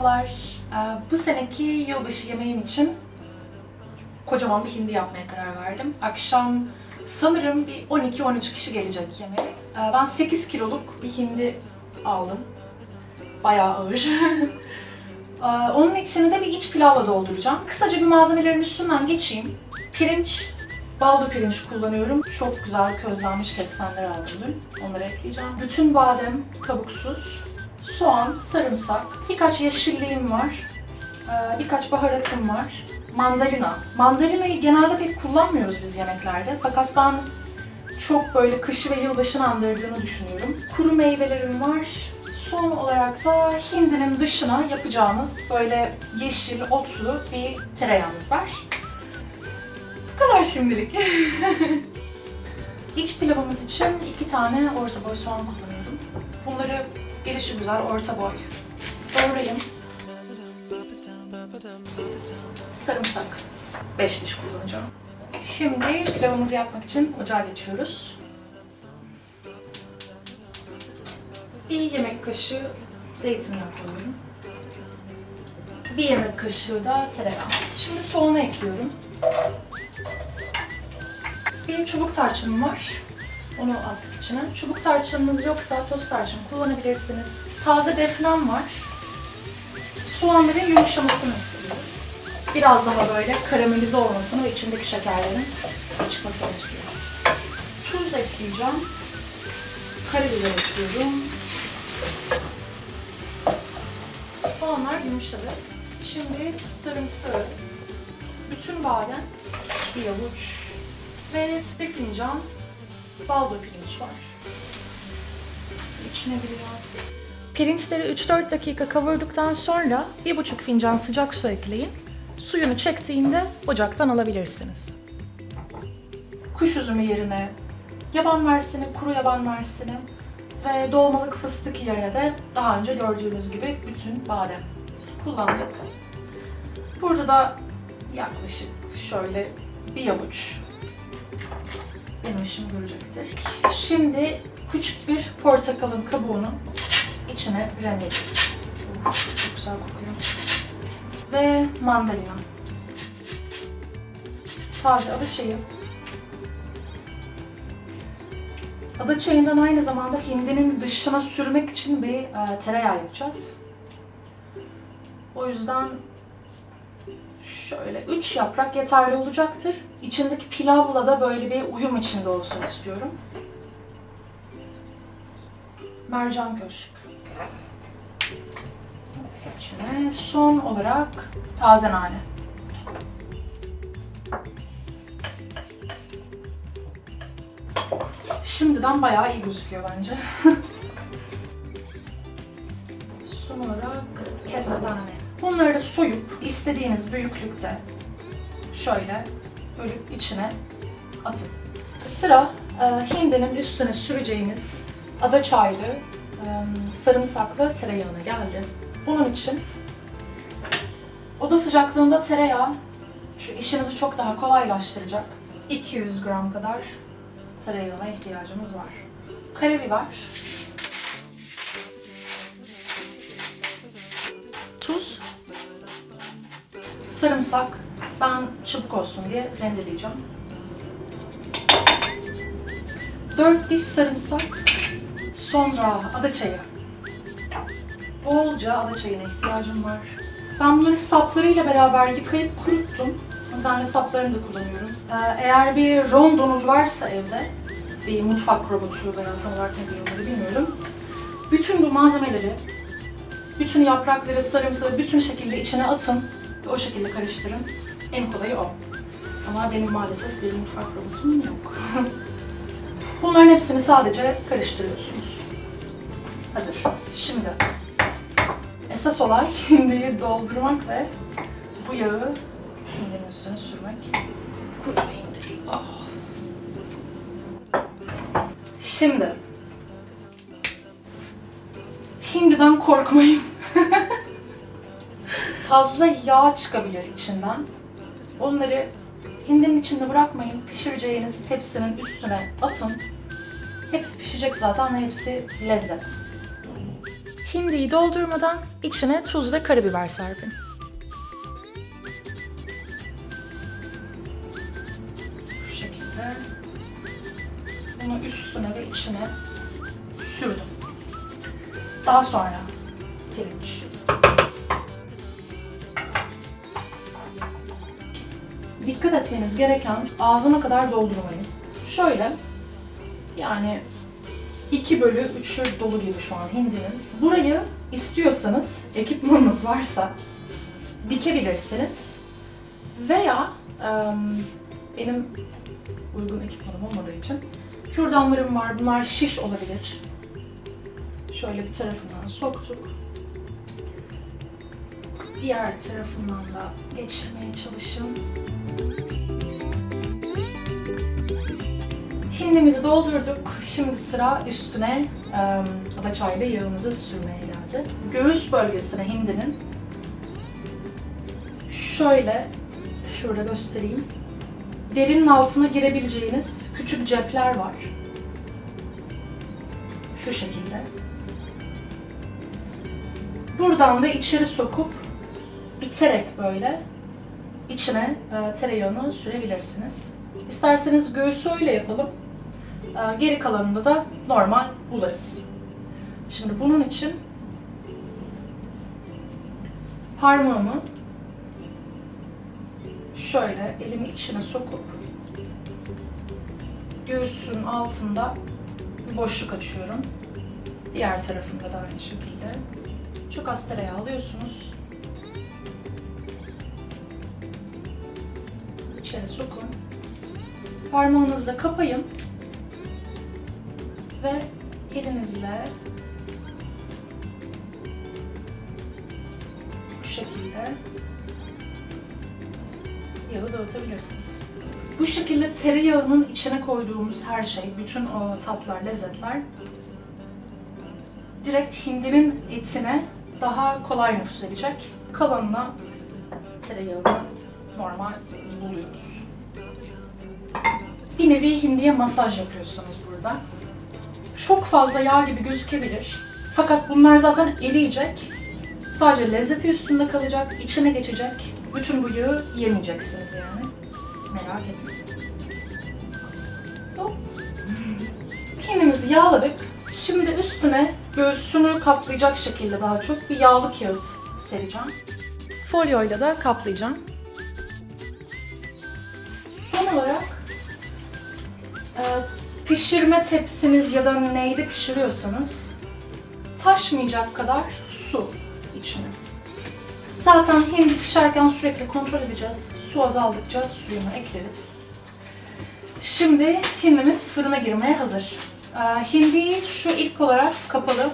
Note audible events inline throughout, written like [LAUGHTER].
Merhabalar. Ee, Bu seneki yılbaşı yemeğim için kocaman bir hindi yapmaya karar verdim. Akşam sanırım bir 12-13 kişi gelecek yemeğe. Ee, Ben 8 kiloluk bir hindi aldım. Bayağı ağır. [LAUGHS] Ee, Onun içini de bir iç pilavla dolduracağım. Kısaca bir malzemelerin üstünden geçeyim. Pirinç, baldo pirinç kullanıyorum. Çok güzel közlenmiş kestanları aldım dün. Onları ekleyeceğim. Bütün badem kabuksuz. Soğan, sarımsak, birkaç yeşilliğim var. Ee, Birkaç baharatım var. Mandalina. Mandalinayı genelde pek kullanmıyoruz biz yemeklerde. Fakat ben çok böyle kışı ve yılbaşını andırdığını düşünüyorum. Kuru meyvelerim var. Son olarak da hindinin dışına yapacağımız böyle yeşil, otlu bir tereyağımız var. Bu kadar şimdilik. [LAUGHS] İç pilavımız için iki tane orta boy soğan kullanıyorum. Bunları gelişi güzel orta boy doğrayayım. Sarımsak. 5 diş kullanacağım. Şimdi pilavımızı yapmak için ocağa geçiyoruz. Bir yemek kaşığı zeytinyağı koyuyorum. Bir yemek kaşığı da tereyağı. Şimdi soğanı ekliyorum. Bir çubuk tarçınım var. Onu attık içine. Çubuk tarçınınız yoksa toz tarçın kullanabilirsiniz. Taze defnem var. Soğanların yumuşamasını istiyoruz. Biraz daha böyle karamelize olmasını ve içindeki şekerlerin çıkmasını istiyoruz. Tuz ekleyeceğim. Karabiber ekliyorum. Soğanlar yumuşadı. Şimdi sarımsağı, bütün badem, bir avuç ve bir fincan baldo pirinç var. İçine giriyor. Pirinçleri 3-4 dakika kavurduktan sonra 1,5 fincan sıcak su ekleyin. Suyunu çektiğinde ocaktan alabilirsiniz. Kuş üzümü yerine yaban mersini, kuru yaban mersini ve dolmalık fıstık yerine de daha önce gördüğünüz gibi bütün badem kullandık. Burada da yaklaşık şöyle bir avuç benim işimi görecektir. Şimdi küçük bir portakalın kabuğunu içine rendeledim. Çok güzel kokuyor. Ve mandalina. Taze adaçayı. Adaçayından aynı zamanda hindinin dışına sürmek için bir e, tereyağı yapacağız. O yüzden şöyle 3 yaprak yeterli olacaktır. İçindeki pilavla da böyle bir uyum içinde olsun istiyorum. Mercan köşk. İçine son olarak taze nane. Şimdiden bayağı iyi gözüküyor bence. [LAUGHS] son olarak kestane. Bunları da soyup istediğiniz büyüklükte şöyle bölüp içine atın. Sıra e, hindinin üstüne süreceğimiz ada çaylı e, sarımsaklı tereyağına geldi. Bunun için oda sıcaklığında tereyağı şu işinizi çok daha kolaylaştıracak 200 gram kadar tereyağına ihtiyacımız var. Karabiber, tuz, sarımsak. Ben çabuk olsun diye rendeleyeceğim. 4 diş sarımsak, sonra adaçayı. Bolca adaçayına ihtiyacım var. Ben bunları saplarıyla beraber yıkayıp kuruttum. Ben de saplarını da kullanıyorum. Ee, Eğer bir rondonuz varsa evde, bir mutfak robotu veya tam olarak ne diyor onları bilmiyorum. Bütün bu malzemeleri, bütün yaprakları, sarımsağı bütün şekilde içine atın ve o şekilde karıştırın. En kolayı o. Ama benim maalesef bir mutfak robotum yok. [LAUGHS] Bunların hepsini sadece karıştırıyorsunuz. Hazır. Şimdi esas olay [LAUGHS] hindiyi doldurmak ve bu yağı hindinin üstüne sürmek. Kuru hindi. Ah. Şimdi hindiden korkmayın. [LAUGHS] Fazla yağ çıkabilir içinden. Onları hindinin içinde bırakmayın. Pişireceğiniz tepsinin üstüne atın. Hepsi pişecek zaten ve hepsi lezzet. Hindiyi doldurmadan içine tuz ve karabiber serpin. Bu şekilde bunu üstüne ve içine sürdüm. Daha sonra pirinç. Dikkat etmeniz gereken ağzına kadar doldurmayın. Şöyle yani 2 bölü 3'ü dolu gibi şu an hindinin. Burayı istiyorsanız, ekipmanınız varsa dikebilirsiniz. Veya benim uygun ekipmanım olmadığı için kürdanlarım var. Bunlar şiş olabilir. Şöyle bir tarafından soktuk. Diğer tarafından da geçirmeye çalışın. Hindimizi doldurduk. Şimdi sıra üstüne e, adaçaylı yağımızı sürmeye geldi. Göğüs bölgesine hindinin şöyle şurada göstereyim. Derinin altına girebileceğiniz küçük cepler var. Şu şekilde. Buradan da içeri sokup iterek böyle içine e, tereyağını sürebilirsiniz. İsterseniz göğsü öyle yapalım. E, geri kalanında da normal bularız. Şimdi bunun için parmağımı şöyle elimi içine sokup göğsün altında bir boşluk açıyorum. Diğer tarafında da aynı şekilde. Çok az tereyağı alıyorsunuz. İçeri sokun. Parmağınızla kapayın. Ve elinizle bu şekilde yağı dağıtabilirsiniz. Bu şekilde tereyağının içine koyduğumuz her şey, bütün o tatlar, lezzetler direkt hindinin etine daha kolay nüfuz edecek. Kalanına tereyağını normal buluyoruz. Bir nevi hindiye masaj yapıyorsunuz burada. Çok fazla yağ gibi gözükebilir. Fakat bunlar zaten eriyecek. Sadece lezzeti üstünde kalacak, içine geçecek. Bütün bu yağı yemeyeceksiniz yani. Merak etmeyin. Hop. Hindimizi yağladık. Şimdi üstüne göğsünü kaplayacak şekilde daha çok bir yağlı kağıt sereceğim. Folyoyla da kaplayacağım. Olarak e, pişirme tepsiniz ya da neyde pişiriyorsanız taşmayacak kadar su içine. Zaten hindi pişerken sürekli kontrol edeceğiz. Su azaldıkça suyunu ekleriz. Şimdi hindimiz fırına girmeye hazır. Ee, hindiyi şu ilk olarak kapalı,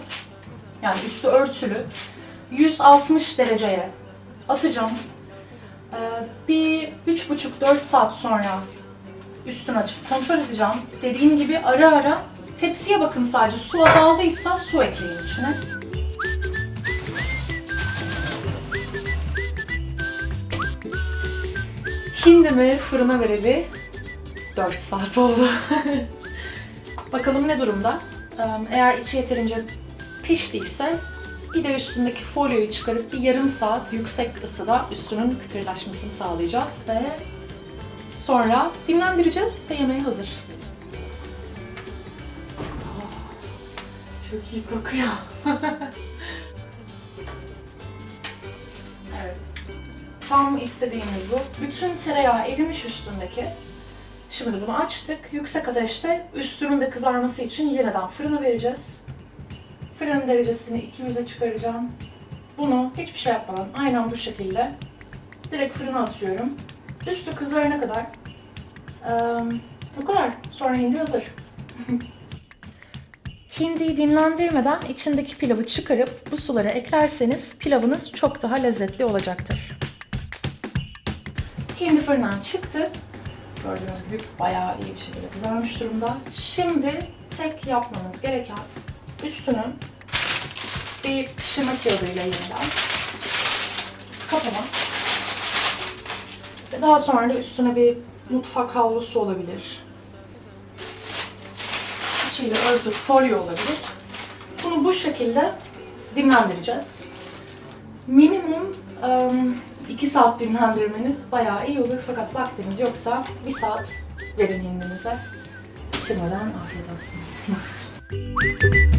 yani üstü örtülü, 160 dereceye atacağım. Ee, bir 3,5-4 saat sonra üstünü açıp kontrol edeceğim. Dediğim gibi ara ara tepsiye bakın sadece. Su azaldıysa su ekleyin içine. Hindimi fırına vereli 4 saat oldu. [LAUGHS] Bakalım ne durumda. Ee, Eğer içi yeterince piştiyse bir de üstündeki folyoyu çıkarıp bir yarım saat yüksek ısıda üstünün kıtırlaşmasını sağlayacağız ve sonra dinlendireceğiz ve yemeğe hazır. Oh, Çok iyi kokuyor. [LAUGHS] evet. Tam istediğimiz bu. Bütün tereyağı erimiş üstündeki. Şimdi bunu açtık. Yüksek ateşte üstünün de kızarması için yeniden fırına vereceğiz. Fırın derecesini 200'e çıkaracağım. Bunu hiçbir şey yapmadan aynen bu şekilde direkt fırına atıyorum. Üstü kızarana kadar eee, bu kadar. Sonra hindi hazır. [LAUGHS] Hindiyi dinlendirmeden içindeki pilavı çıkarıp bu sulara eklerseniz pilavınız çok daha lezzetli olacaktır. Hindi fırından çıktı. Gördüğünüz gibi bayağı iyi bir şekilde kızarmış durumda. Şimdi tek yapmanız gereken üstünü bir pişirme kağıdıyla yeniden kapamak. Ve daha sonra da üstüne bir mutfak havlusu olabilir. Bir şeyle örtüp folyo olabilir. Bunu bu şekilde dinlendireceğiz. Minimum 2 saat dinlendirmeniz bayağı iyi olur fakat vaktiniz yoksa 1 saat verin hindinize. Şimdiden afiyet olsun. [LAUGHS]